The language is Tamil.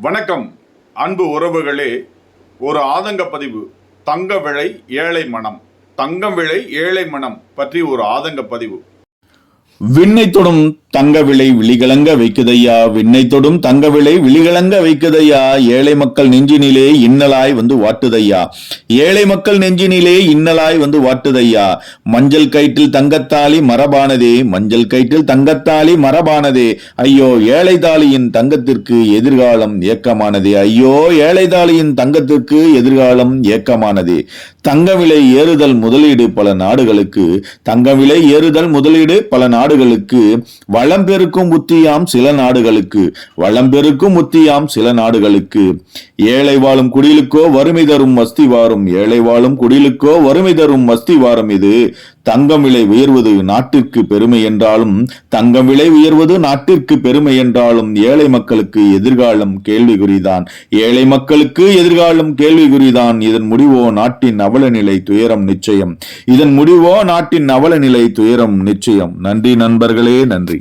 வணக்கம். அன்பு உறவுகளே ஒரு ஆதங்க பதிவு. தங்க விலை ஏழை மனம். தங்கம் விலை ஏழை மனம் பற்றி ஒரு ஆதங்க பதிவு. விண்ணை தொடும் தங்க விலை விழிகளங்க வைக்குதையா விண்ணை தொடும் தங்க விலை விழிகளங்க வைக்குதையா ஏழை மக்கள் நெஞ்சினிலே இன்னலாய் வந்து வாட்டுதையா ஏழை மக்கள் நெஞ்சினிலே இன்னலாய் வந்து வாட்டுதையா மஞ்சள் கயிற்றில் தங்கத்தாலி மரபானதே மஞ்சள் கயிற்றில் தங்கத்தாலி மரபானதே ஐயோ ஏழை தாலியின் தங்கத்திற்கு எதிர்காலம் ஏக்கமானதே ஐயோ ஏழை தாலியின் தங்கத்திற்கு எதிர்காலம் ஏக்கமானதே. தங்க விலை ஏறுதல் முதலீடு பல நாடுகளுக்கு தங்க விலை ஏறுதல் முதலீடு பல நாடு நாடுகளுக்கு வளம் பெருக்கும் உத்தியாம் சில நாடுகளுக்கு வளம் பெருக்கும் உத்தியாம் சில நாடுகளுக்கு. ஏழை வாழும் குடிலுக்கோ வறுமை தரும் மஸ்தி வாரும் ஏழை வாழும் குடிலுக்கோ வறுமை தரும் மஸ்தி வாரம் இது. தங்கம் விலை உயர்வது நாட்டிற்கு பெருமை என்றாலும் தங்கம் விலை உயர்வது நாட்டிற்கு பெருமை என்றாலும் ஏழை மக்களுக்கு எதிர்காலம் கேள்விக்குறிதான். ஏழை மக்களுக்கு எதிர்காலம் கேள்விக்குறிதான். இதன் முடிவோ நாட்டின் அவலநிலை துயரம் நிச்சயம். இதன் முடிவோ நாட்டின் அவலநிலை துயரம் நிச்சயம். நன்றி நண்பர்களே நன்றி.